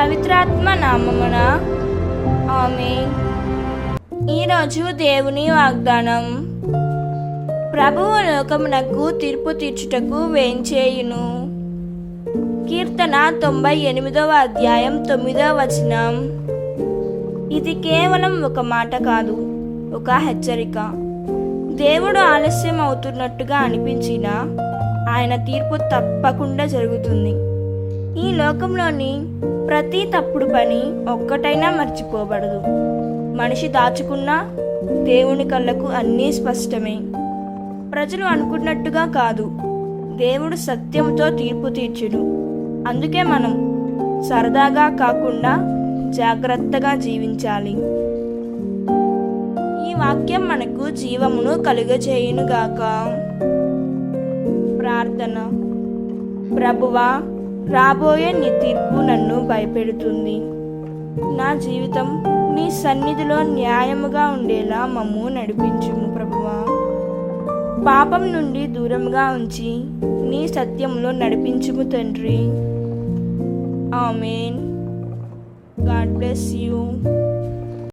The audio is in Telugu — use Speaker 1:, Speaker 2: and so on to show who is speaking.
Speaker 1: పవిత్రాత్మ నామమున ఆమె ఈరోజు దేవుని వాగ్దానం. ప్రభువు లోకమునకు తీర్పు తీర్చుటకు వేంచేయును. కీర్తన తొంభై ఎనిమిదవ అధ్యాయం తొమ్మిదవ వచనం. ఇది కేవలం ఒక మాట కాదు ఒక హెచ్చరిక. దేవుడు ఆలస్యం అవుతున్నట్టుగా అనిపించినా ఆయన తీర్పు తప్పకుండా జరుగుతుంది. ఈ లోకంలోని ప్రతి తప్పుడు పని ఒక్కటైనా మర్చిపోబడదు. మనిషి దాచుకున్న దేవుని కళ్ళకు అన్నీ స్పష్టమే. ప్రజలు అనుకున్నట్టుగా కాదు. దేవుడు సత్యంతో తీర్పు తీర్చుడు అందుకే మనం సరదాగా కాకుండా జాగ్రత్తగా జీవించాలి. ఈ వాక్యం మనకు జీవమును కలుగజేయునుగాక. ప్రార్థన. ప్రభువా రాబోయే నీ తీర్పు నన్ను భయపెడుతుంది. నా జీవితం నీ సన్నిధిలో న్యాయముగా ఉండేలా మమ్ము నడిపించుము ప్రభువా. పాపం నుండి దూరంగా ఉంచి నీ సత్యంలో నడిపించుము తండ్రి. ఆమెన్. God bless you.